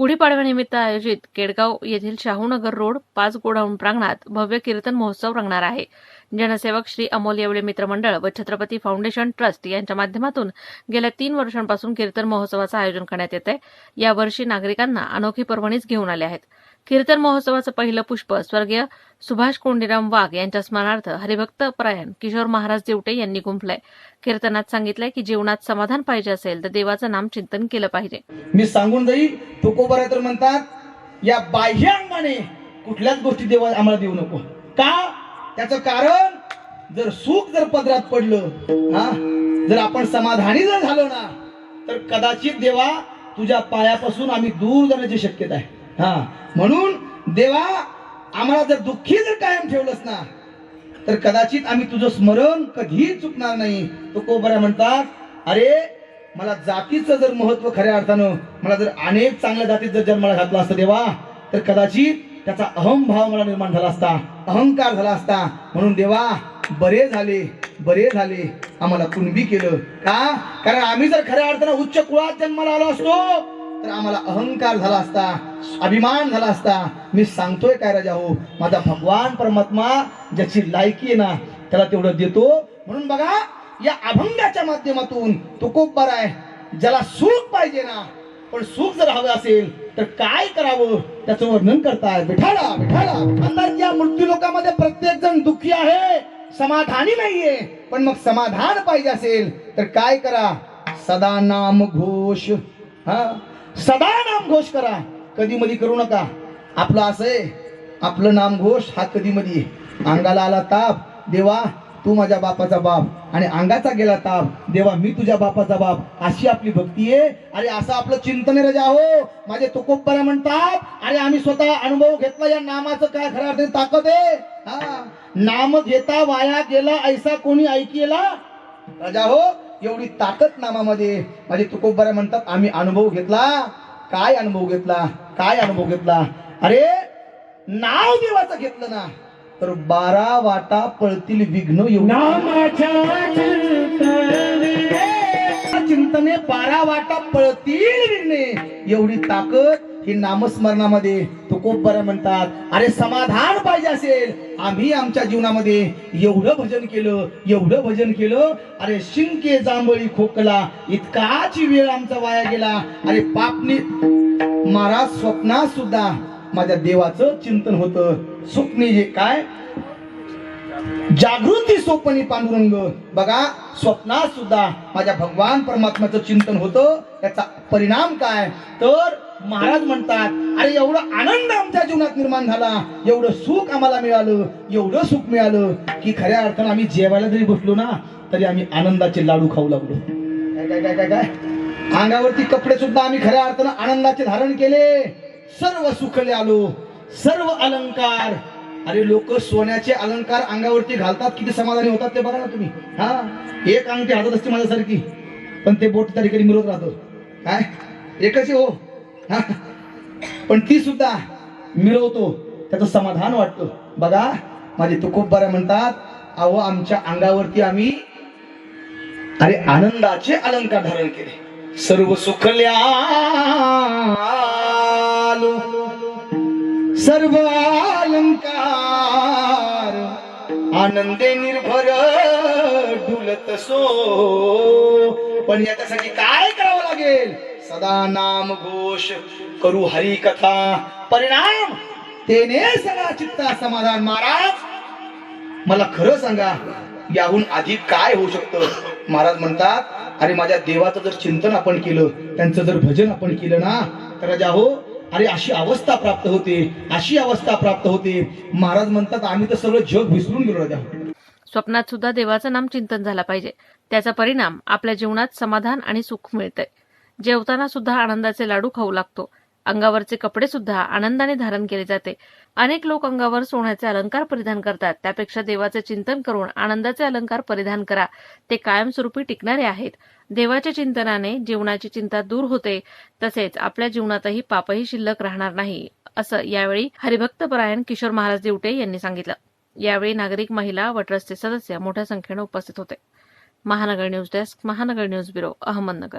गुढीपाडव्यानिमित्त आयोजित केडगाव येथील शाहूनगर रोड पाच गोडाऊन प्रांगणात भव्य कीर्तन महोत्सव रंगणार आहे. जनसेवक श्री अमोल येवले मित्रमंडळ व छत्रपती फाउंडेशन ट्रस्ट यांच्या माध्यमातून गेल्या तीन वर्षांपासून कीर्तन महोत्सवाचं आयोजन करण्यात येत आहे यावर्षी नागरिकांना अनोखी पर्वणीच घेऊन आले आहेत. कीर्तन महोत्सवाचं पहिलं पुष्प स्वर्गीय सुभाष कोंडीराम वाघ यांच्या स्मरणार्थ हरिभक्त परायण किशोर महाराज देवटे यांनी गुंफलंय. कीर्तनात सांगितलंय की जीवनात समाधान पाहिजे असेल तर देवाचं नाम चिंतन केलं पाहिजे. मी सांगून जाईल तुकोबरा तर म्हणतात या बाह्य अंगाने कुठल्याच गोष्टी देवा आम्हाला देऊ नको. का? त्याचं कारण जर सुख जर पदरात पडलं हा जर आपण समाधानी जर झालो ना तर कदाचित देवा तुझ्या पायापासून आम्ही दूर जाण्याची शक्यता आहे. हा म्हणून देवा आम्हाला जर दुःखी जर कायम ठेवलंस ना तर कदाचित आम्ही तुझं स्मरण कधीही चुकणार नाही. तुकोबरा म्हणतात अरे मला जातीचं जर महत्त्व खऱ्या अर्थानं मला जर अनेक चांगल्या जातीत जर जन्माला घातला असता देवा तर कदाचित त्याचा अहमभाव मला निर्माण झाला असता अहंकार झाला असता. म्हणून देवा बरे झाले बरे झाले. आम्हाला कुणबी केलं. का? कारण आम्ही जर खऱ्या अर्थानं उच्च कुळात जन्माला आलो असतो तर आम्हाला अहंकार झाला असता अभिमान झाला असता. मी सांगतोय काय राजा हो माझा भगवान परमात्मा ज्याची लायकी आहे ना त्याला तेवढं देतो. म्हणून बघा या अभंगाच्या माध्यमातून तो खूप बरा आहे. ज्याला सुख पाहिजे ना पण सुख जर हवं असेल तर काय करावं? त्याचं वर्णन करताय. बिठाडा बिठाडा. अंदाज या मृत्यू लोकांमध्ये प्रत्येक जण दुःखी आहे. समाधानी नाहीये. पण मग समाधान पाहिजे असेल तर काय करा? सदा नाम घोष. हा? सदा नाम घोष करा. कधी मधी करू नका. आपलं असं आहे. आपलं नाम घोष हा कधी मधी अंगाला आला ताप. देवा तू माझ्या बापाचा बाप आणि अंगाचा गेला ताप देवा मी तुझ्या बापाचा बाप. अशी आपली भक्ती आहे. अरे असं आपलं चिंतन रजा हो. माझे तुकोबऱ्या म्हणतात अरे आम्ही स्वतः अनुभव घेतला या नामाचं काय खऱ्या अर्थाने ताकद आहे? हा. नाम घेता वाया गेला ऐसा कोणी ऐकेला राजा हो. एवढी ताकद नामामध्ये. माझे तुकोबऱ्या म्हणतात आम्ही अनुभव घेतला. काय अनुभव घेतला? काय अनुभव घेतला? अरे नाव देवाचं घेतलं ना. तर बारा वाटा पळतील विघ्न एवढी चिंतने बारा वाटा पळतील विघ्ने. एवढी ताकद ही नामस्मरणामध्ये तुकोबऱ्या म्हणतात. अरे समाधान पाहिजे असेल. आम्ही आमच्या जीवनामध्ये एवढं भजन केलं एवढं भजन केलं. अरे शिंके जांभळी खोकला इतकाच वेळ आमचा वाया गेला. अरे पापनी महाराज स्वप्नात सुद्धा माझ्या देवाचं चिंतन होतं. स्वप्नी जे काय? जागृती सोपनी पांडुरंग. बघा स्वप्नात सुद्धा माझ्या भगवान परमात्म्याचं चिंतन होतं. त्याचा परिणाम काय? तर महाराज म्हणतात अरे एवढं आनंद आमच्या जीवनात निर्माण झाला. एवढं सुख आम्हाला मिळालं. एवढं सुख मिळालं की खऱ्या अर्थानं आम्ही जेवायला जरी बसलो ना तरी आम्ही आनंदाचे लाडू खाऊ लागलो. काय काय काय काय काय? अंगावरती कपडे सुद्धा आम्ही खऱ्या अर्थानं आनंदाचे धारण केले. सर्व सुखले आलो सर्व अलंकार. अरे लोक सोन्याचे अलंकार अंगावरती घालतात किती समाधानी होतात ते बघा ना तुम्ही. हा? एक अंगठी हातात असते माझ्यासारखी पण ते बोट त्या ठिकाणी राहतो. काय? एकच हो. हा? पण ती सुद्धा मिळवतो त्याचं समाधान वाटतं. बघा माझे बरं म्हणतात अहो आमच्या अंगावरती आम्ही अरे आनंदाचे अलंकार धारण केले. सर्व सुखल्या सुखल्यालो सर्व अलंकार आनंदे निर्भर डुलत सो पण याच्यासाठी काय करावं लागेल? सदा नाम घोष करू हरी कथा. परिणाम? तेने सगळा चित्ता समाधान महाराज. मला खरं सांगा याहून अधिक काय होऊ शकतं? महाराज म्हणतात अरे माझ्या देवाचं जर चिंतन आपण केलं त्यांचं जर भजन आपण केलं ना तर राजा हो अरे अशी अवस्था प्राप्त होते अशी अवस्था प्राप्त होते. महाराज म्हणतात आम्ही तर सगळं जग विसरून गेलो राजा. स्वप्नात सुद्धा देवाचं नाम चिंतन झाला पाहिजे. त्याचा परिणाम आपल्या जीवनात समाधान आणि सुख मिळतंय. जेवताना सुद्धा आनंदाचे लाडू खाऊ लागतो. अंगावरचे कपडे सुद्धा आनंदाने धारण केले जाते. अनेक लोक अंगावर सोन्याचे अलंकार परिधान करतात. त्यापेक्षा देवाचे चिंतन करून आनंदाचे अलंकार परिधान करा. ते कायमस्वरूपी टिकणारे आहेत. देवाच्या चिंतनाने जीवनाची चिंता दूर होते. तसेच आपल्या जीवनातही पापही शिल्लक राहणार नाही असं यावेळी हरिभक्तपरायण किशोर महाराज देवटे यांनी सांगितलं. यावेळी नागरिक महिला व ट्रस्टचे सदस्य मोठ्या संख्येने उपस्थित होते. Mahanagar news desk Mahanagar news bureau Ahmednagar.